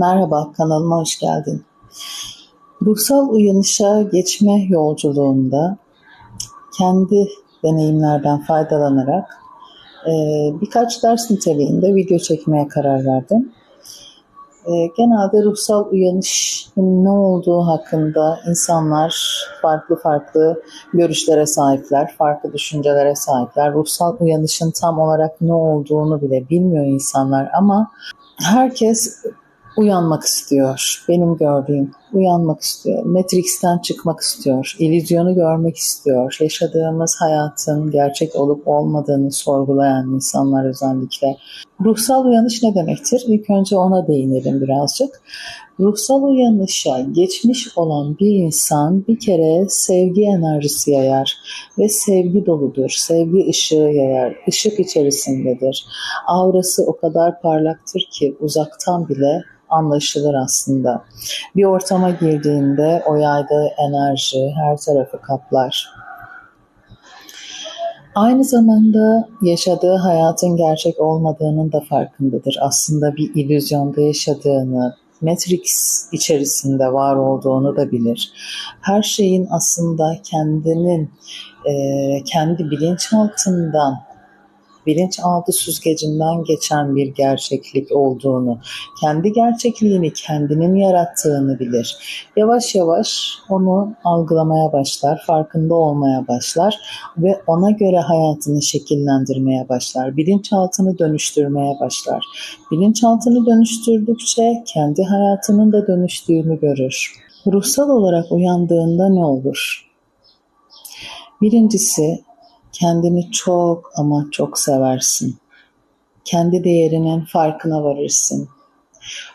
Merhaba, kanalıma hoş geldin. Ruhsal uyanışa geçme yolculuğunda kendi deneyimlerden faydalanarak e, birkaç ders niteliğinde video çekmeye karar verdim. E, genelde ruhsal uyanışın ne olduğu hakkında insanlar farklı farklı görüşlere sahipler, farklı düşüncelere sahipler. Ruhsal uyanışın tam olarak ne olduğunu bile bilmiyor insanlar ama herkes uyanmak istiyor. Benim gördüğüm uyanmak istiyor. Matrix'ten çıkmak istiyor. İllüzyonu görmek istiyor. Yaşadığımız hayatın gerçek olup olmadığını sorgulayan insanlar özellikle. Ruhsal uyanış ne demektir? İlk önce ona değinelim birazcık. Ruhsal uyanışa geçmiş olan bir insan bir kere sevgi enerjisi yayar ve sevgi doludur. Sevgi ışığı yayar. Işık içerisindedir. Aurası o kadar parlaktır ki uzaktan bile anlaşılır aslında. Bir ortama girdiğinde o yaydığı enerji her tarafı kaplar. Aynı zamanda yaşadığı hayatın gerçek olmadığının da farkındadır. Aslında bir illüzyonda yaşadığını, Matrix içerisinde var olduğunu da bilir. Her şeyin aslında kendinin kendi bilinçaltından bilinçaltı süzgecinden geçen bir gerçeklik olduğunu, kendi gerçekliğini kendinin yarattığını bilir. Yavaş yavaş onu algılamaya başlar, farkında olmaya başlar ve ona göre hayatını şekillendirmeye başlar. Bilinçaltını dönüştürmeye başlar. Bilinçaltını dönüştürdükçe kendi hayatının da dönüştüğünü görür. Ruhsal olarak uyandığında ne olur? Birincisi Kendini çok ama çok seversin. Kendi değerinin farkına varırsın.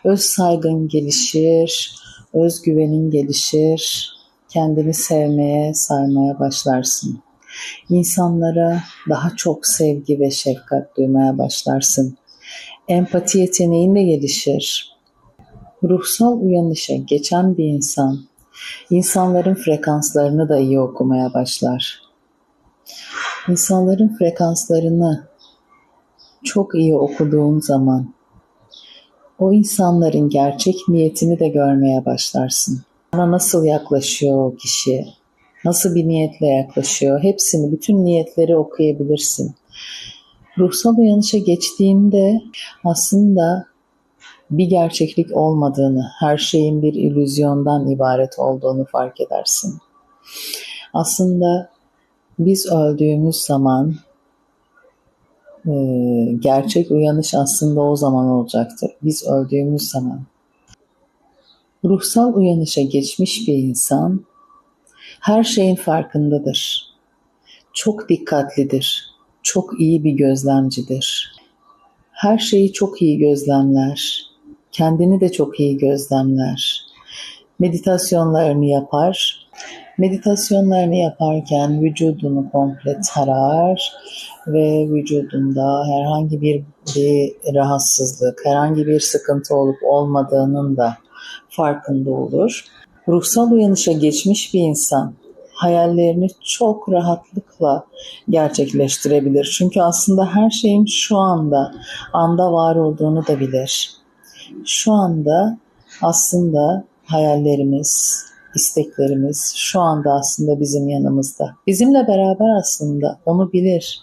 Öz saygın gelişir, özgüvenin gelişir. Kendini sevmeye, saymaya başlarsın. İnsanlara daha çok sevgi ve şefkat duymaya başlarsın. Empati yeteneğin de gelişir. Ruhsal uyanışa geçen bir insan, insanların frekanslarını da iyi okumaya başlar insanların frekanslarını çok iyi okuduğun zaman o insanların gerçek niyetini de görmeye başlarsın. Sana nasıl yaklaşıyor o kişi, nasıl bir niyetle yaklaşıyor, hepsini, bütün niyetleri okuyabilirsin. Ruhsal uyanışa geçtiğinde aslında bir gerçeklik olmadığını, her şeyin bir illüzyondan ibaret olduğunu fark edersin. Aslında biz öldüğümüz zaman e, gerçek uyanış aslında o zaman olacaktır. Biz öldüğümüz zaman. Ruhsal uyanışa geçmiş bir insan her şeyin farkındadır. Çok dikkatlidir. Çok iyi bir gözlemcidir. Her şeyi çok iyi gözlemler. Kendini de çok iyi gözlemler. Meditasyonlarını yapar Meditasyonlarını yaparken vücudunu komple tarar ve vücudunda herhangi bir, bir rahatsızlık, herhangi bir sıkıntı olup olmadığının da farkında olur. Ruhsal uyanışa geçmiş bir insan hayallerini çok rahatlıkla gerçekleştirebilir. Çünkü aslında her şeyin şu anda, anda var olduğunu da bilir. Şu anda aslında hayallerimiz, isteklerimiz şu anda aslında bizim yanımızda. Bizimle beraber aslında onu bilir.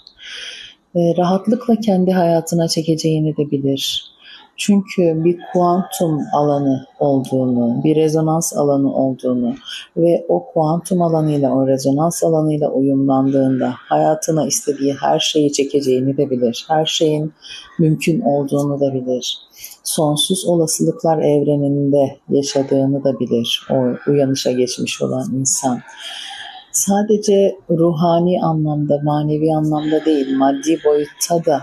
E, rahatlıkla kendi hayatına çekeceğini de bilir. Çünkü bir kuantum alanı olduğunu, bir rezonans alanı olduğunu ve o kuantum alanıyla, o rezonans alanıyla uyumlandığında hayatına istediği her şeyi çekeceğini de bilir. Her şeyin mümkün olduğunu da bilir. Sonsuz olasılıklar evreninde yaşadığını da bilir o uyanışa geçmiş olan insan sadece ruhani anlamda, manevi anlamda değil, maddi boyutta da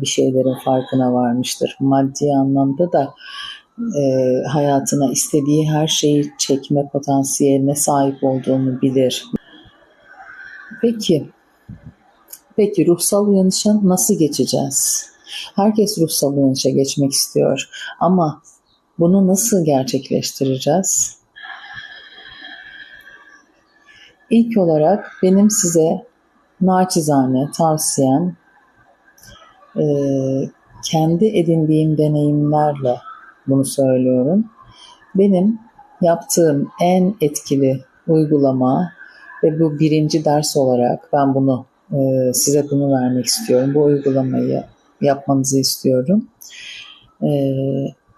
bir şeylerin farkına varmıştır. Maddi anlamda da e, hayatına istediği her şeyi çekme potansiyeline sahip olduğunu bilir. Peki, peki ruhsal uyanışa nasıl geçeceğiz? Herkes ruhsal uyanışa geçmek istiyor ama bunu nasıl gerçekleştireceğiz? İlk olarak benim size naçizane tavsiyem e, kendi edindiğim deneyimlerle bunu söylüyorum. Benim yaptığım en etkili uygulama ve bu birinci ders olarak ben bunu e, size bunu vermek istiyorum. Bu uygulamayı yapmanızı istiyorum. E,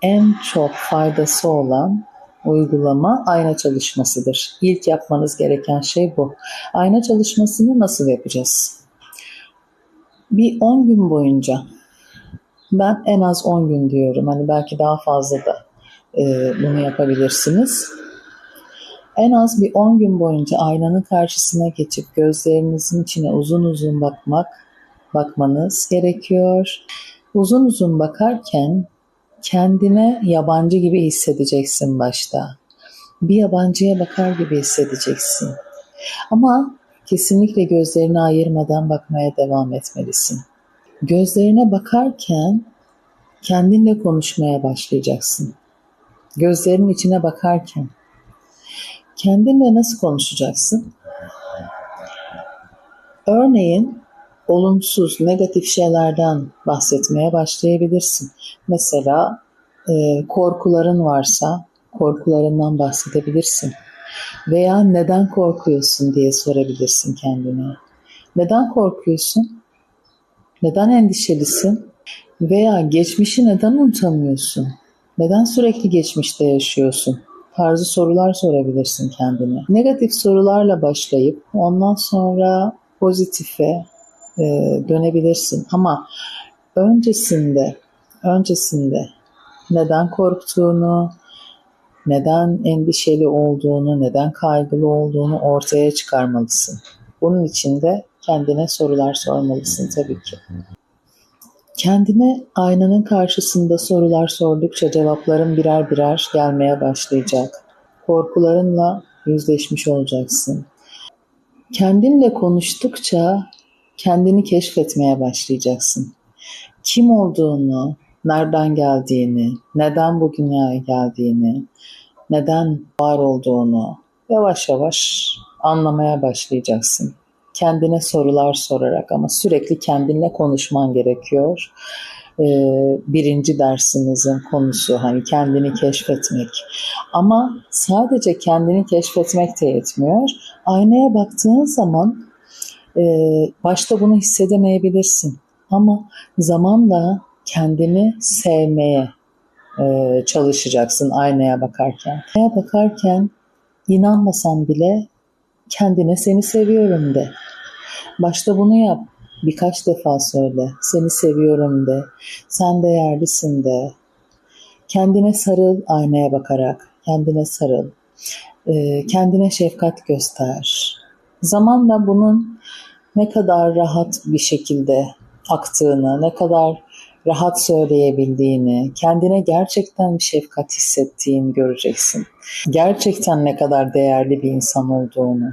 en çok faydası olan uygulama ayna çalışmasıdır. İlk yapmanız gereken şey bu. Ayna çalışmasını nasıl yapacağız? Bir 10 gün boyunca ben en az 10 gün diyorum. Hani belki daha fazla da e, bunu yapabilirsiniz. En az bir 10 gün boyunca aynanın karşısına geçip gözlerinizin içine uzun uzun bakmak, bakmanız gerekiyor. Uzun uzun bakarken kendine yabancı gibi hissedeceksin başta. Bir yabancıya bakar gibi hissedeceksin. Ama kesinlikle gözlerini ayırmadan bakmaya devam etmelisin. Gözlerine bakarken kendinle konuşmaya başlayacaksın. Gözlerinin içine bakarken kendinle nasıl konuşacaksın? Örneğin olumsuz, negatif şeylerden bahsetmeye başlayabilirsin. Mesela e, korkuların varsa korkularından bahsedebilirsin. Veya neden korkuyorsun diye sorabilirsin kendine. Neden korkuyorsun? Neden endişelisin? Veya geçmişi neden unutamıyorsun? Neden sürekli geçmişte yaşıyorsun? Tarzı sorular sorabilirsin kendine. Negatif sorularla başlayıp ondan sonra pozitife e, dönebilirsin. Ama öncesinde öncesinde neden korktuğunu, neden endişeli olduğunu, neden kaygılı olduğunu ortaya çıkarmalısın. Bunun için de kendine sorular sormalısın tabii ki. Kendine aynanın karşısında sorular sordukça cevapların birer birer gelmeye başlayacak. Korkularınla yüzleşmiş olacaksın. Kendinle konuştukça kendini keşfetmeye başlayacaksın. Kim olduğunu, nereden geldiğini, neden bu dünyaya geldiğini, neden var olduğunu yavaş yavaş anlamaya başlayacaksın. Kendine sorular sorarak ama sürekli kendinle konuşman gerekiyor. Ee, birinci dersimizin konusu hani kendini keşfetmek. Ama sadece kendini keşfetmek de yetmiyor. Aynaya baktığın zaman e, başta bunu hissedemeyebilirsin. Ama zamanla kendini sevmeye e, çalışacaksın aynaya bakarken. Aynaya bakarken inanmasan bile kendine seni seviyorum de. Başta bunu yap. Birkaç defa söyle. Seni seviyorum de. Sen değerlisin de. Kendine sarıl aynaya bakarak. Kendine sarıl. E, kendine şefkat göster. Zamanla bunun ne kadar rahat bir şekilde aktığını, ne kadar rahat söyleyebildiğini, kendine gerçekten bir şefkat hissettiğini göreceksin. Gerçekten ne kadar değerli bir insan olduğunu,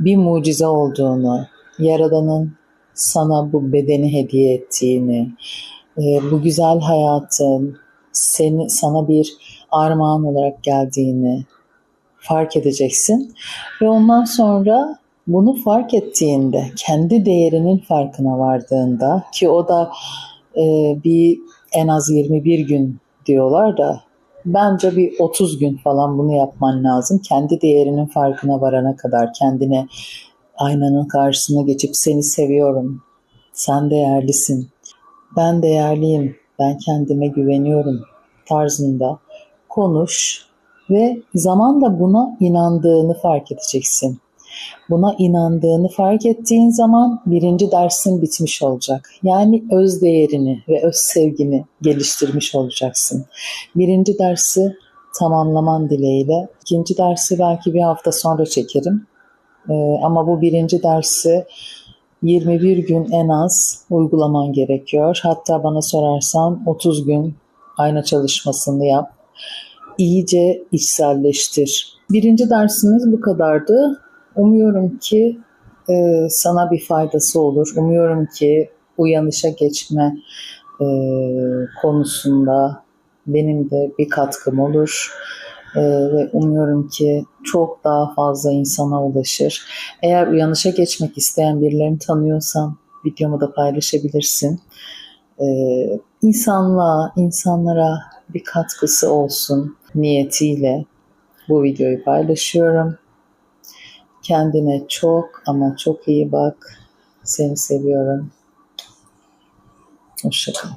bir mucize olduğunu, Yaradan'ın sana bu bedeni hediye ettiğini, e, bu güzel hayatın seni sana bir armağan olarak geldiğini fark edeceksin ve ondan sonra bunu fark ettiğinde, kendi değerinin farkına vardığında ki o da e, bir en az 21 gün diyorlar da bence bir 30 gün falan bunu yapman lazım. Kendi değerinin farkına varana kadar kendine aynanın karşısına geçip seni seviyorum, sen değerlisin, ben değerliyim, ben kendime güveniyorum tarzında konuş ve zamanla buna inandığını fark edeceksin. Buna inandığını fark ettiğin zaman birinci dersin bitmiş olacak. Yani öz değerini ve öz sevgini geliştirmiş olacaksın. Birinci dersi tamamlaman dileğiyle. İkinci dersi belki bir hafta sonra çekerim. Ee, ama bu birinci dersi 21 gün en az uygulaman gerekiyor. Hatta bana sorarsan 30 gün ayna çalışmasını yap. İyice içselleştir. Birinci dersimiz bu kadardı. Umuyorum ki e, sana bir faydası olur. Umuyorum ki uyanışa geçme e, konusunda benim de bir katkım olur. E, ve umuyorum ki çok daha fazla insana ulaşır. Eğer uyanışa geçmek isteyen birilerini tanıyorsan videomu da paylaşabilirsin. E, insanlığa, insanlara bir katkısı olsun niyetiyle bu videoyu paylaşıyorum. Kendine çok ama çok iyi bak. Seni seviyorum. Hoşçakal.